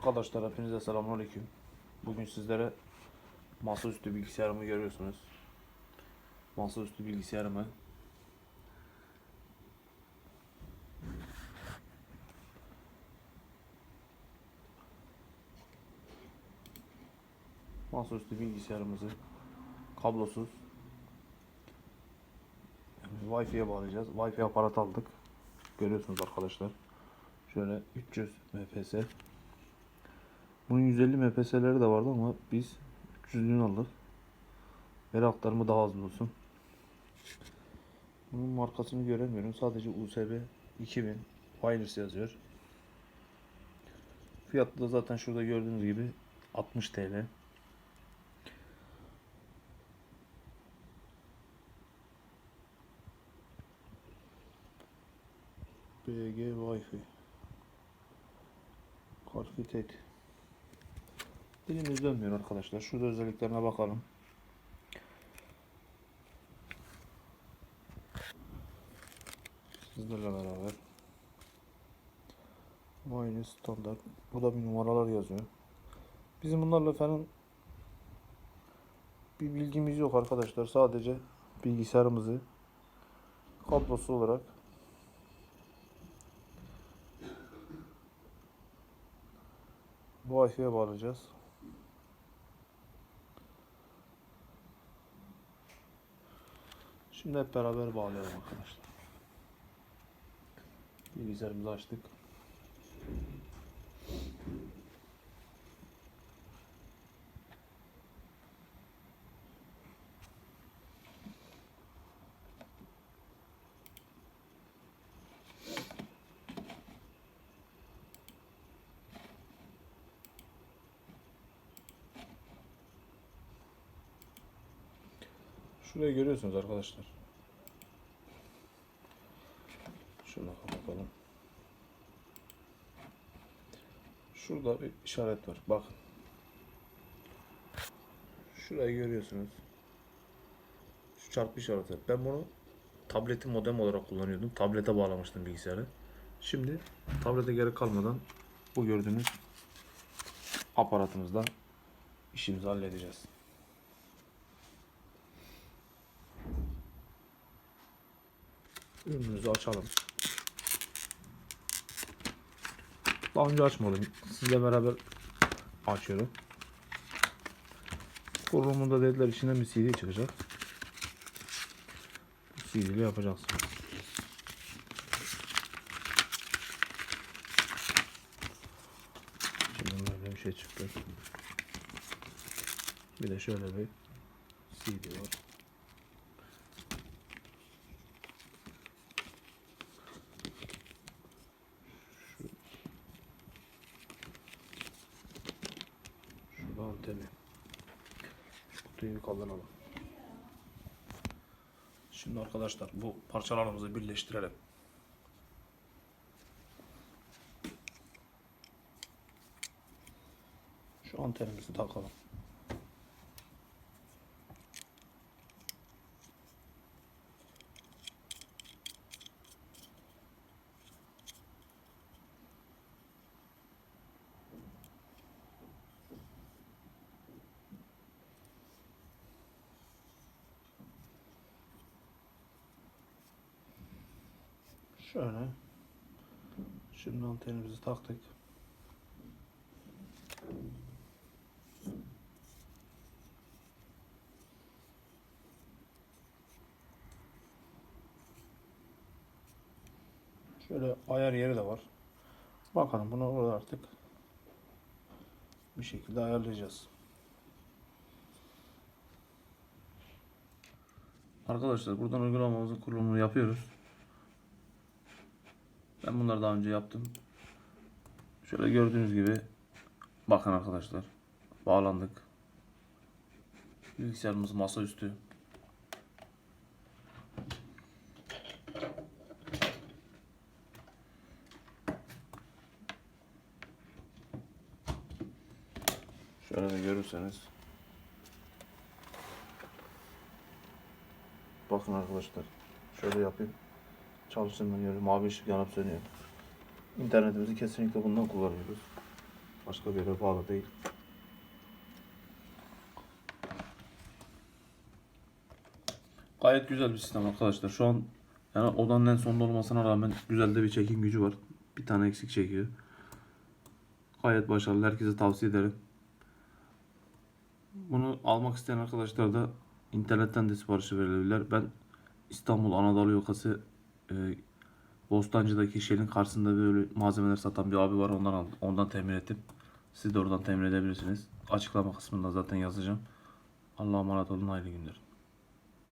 Arkadaşlar hepinize selamünaleyküm. Bugün sizlere masaüstü bilgisayarımı görüyorsunuz. Masaüstü bilgisayarımı masaüstü bilgisayarımızı kablosuz Wi-Fi'ye bağlayacağız. Wi-Fi aparat aldık. Görüyorsunuz arkadaşlar. Şöyle 300 MPS. Bunun 150 MPS'leri de vardı ama biz 300'lüğünü aldık. Veri aktarımı daha hızlı olsun. Bunun markasını göremiyorum. Sadece USB 2000 Wireless yazıyor. Fiyatı da zaten şurada gördüğünüz gibi 60 TL. BG Wi-Fi. Karfitet. Dilimiz dönmüyor arkadaşlar. Şurada özelliklerine bakalım. Sizlerle beraber. Aynı standart. Burada bir numaralar yazıyor. Bizim bunlarla falan bir bilgimiz yok arkadaşlar. Sadece bilgisayarımızı kablosu olarak Wi-Fi'ye bağlayacağız. Şimdi hep beraber bağlayalım arkadaşlar. Bilgisayarımızı açtık. Şurayı görüyorsunuz arkadaşlar. Şunu kapatalım. Şurada bir işaret var. Bakın. Şurayı görüyorsunuz. Şu çarpı işareti. Ben bunu tableti modem olarak kullanıyordum. Tablete bağlamıştım bilgisayarı. Şimdi tablete gerek kalmadan bu gördüğünüz aparatımızla işimizi halledeceğiz. Ürünümüzü açalım. Daha önce açmadım. Sizle beraber açıyorum. Kurulumunda dediler içinden bir CD çıkacak. Bu CD ile yapacaksınız. Şimdi böyle bir şey çıktı. Bir de şöyle bir CD var. Anteni. Şu kutuyu kaldıralım. Şimdi arkadaşlar bu parçalarımızı birleştirelim. Şu antenimizi takalım. Şöyle. Şimdi antenimizi taktık. Şöyle ayar yeri de var. Bakalım bunu orada artık bir şekilde ayarlayacağız. Arkadaşlar buradan uygulamamızın kurulumunu yapıyoruz. Ben bunları daha önce yaptım. Şöyle gördüğünüz gibi bakın arkadaşlar bağlandık. Bilgisayarımız masaüstü. Şöyle de görürseniz Bakın arkadaşlar şöyle yapayım çalıştığından yeri mavi ışık yanıp sönüyor. İnternetimizi kesinlikle bundan kullanıyoruz. Başka bir yere bağlı değil. Gayet güzel bir sistem arkadaşlar. Şu an yani odanın en sonunda olmasına rağmen güzel de bir çekim gücü var. Bir tane eksik çekiyor. Gayet başarılı. Herkese tavsiye ederim. Bunu almak isteyen arkadaşlar da internetten de siparişi verebilirler. Ben İstanbul Anadolu Yokası e, Bostancı'daki Shell'in karşısında böyle malzemeler satan bir abi var. Ondan aldım. Ondan temin ettim. Siz de oradan temin edebilirsiniz. Açıklama kısmında zaten yazacağım. Allah'a emanet olun. Hayırlı günler.